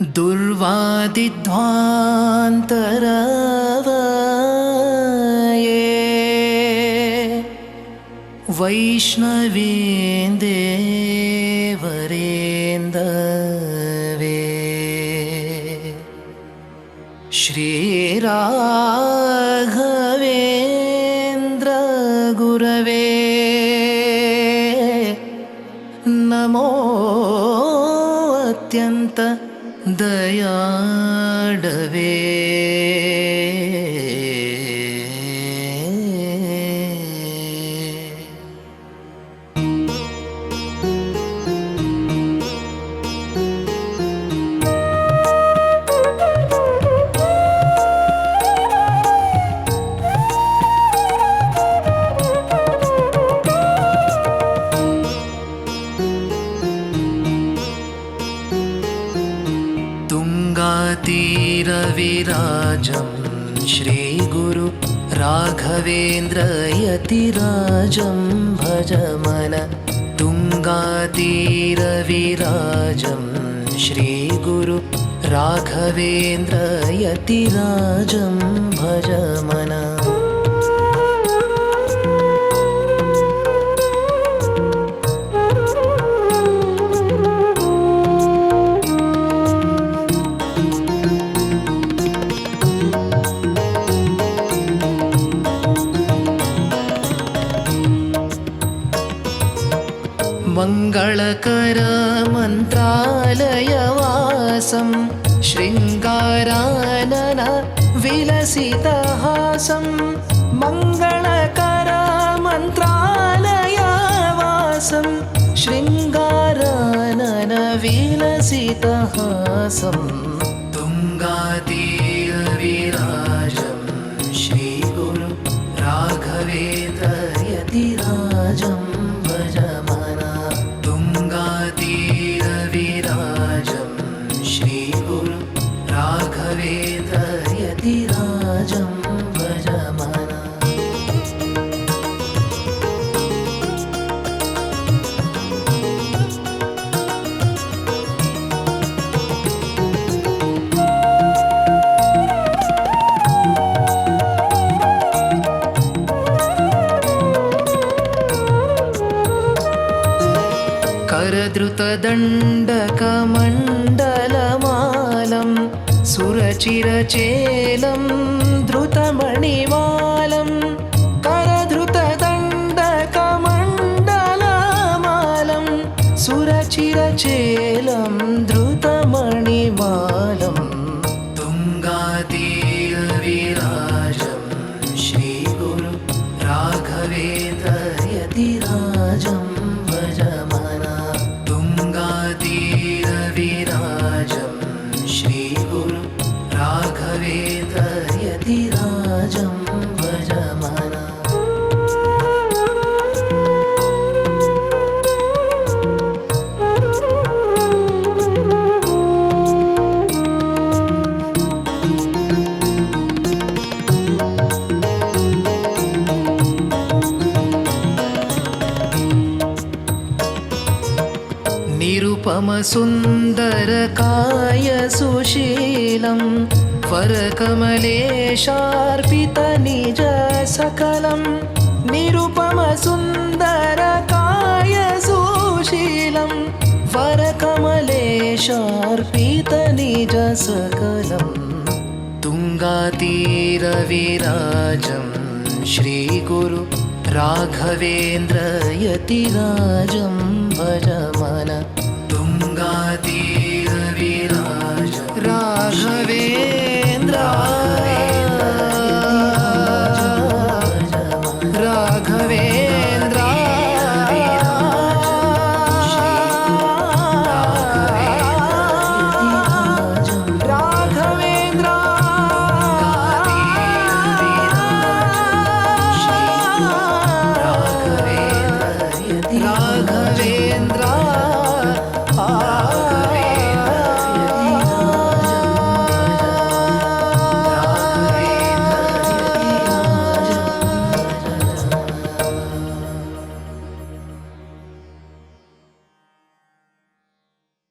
दुर्वादिध्वान्तरवये वैष्णवेन्देवरेन्दवे श्रीराघवेन्द्रगुरवे नमो अत्यन्त दयाडवे तुङ्गातीरविराजं श्रीगुरु राघवेन्द्रयतिराजं भज मन तुङ्गातीरविराजं श्रीगुरु राघवेन्द्रयतिराजं भज मन मङ्गलकरमन्त्रालयवासं शृङ्गारानन विलसितहासं मङ्गलकरमन्त्रालयवासं शृङ्गारानन विलसितहासं करद्रुतदण्डकमण्डलमालं सुरचिरचेलं द्रुतमणिमालं करद्रुतदण्डकमण्डलमालं सुरचिरचेलं द्रुतमणिमालं श्रीगुरु राघवेन्द्रयतिराजं भज निरुपमसुन्दरकायसुशीलं वरकमलेशार्पितनिजसकलं निरुपमसुन्दरकायसुशीलं वरकमलेशार्पितनिजसकलं तुङ्गातीरविराजं श्रीगुरु राघवेन्द्रयतिराजं भज मन तुङ्गातीरविराजं राघवे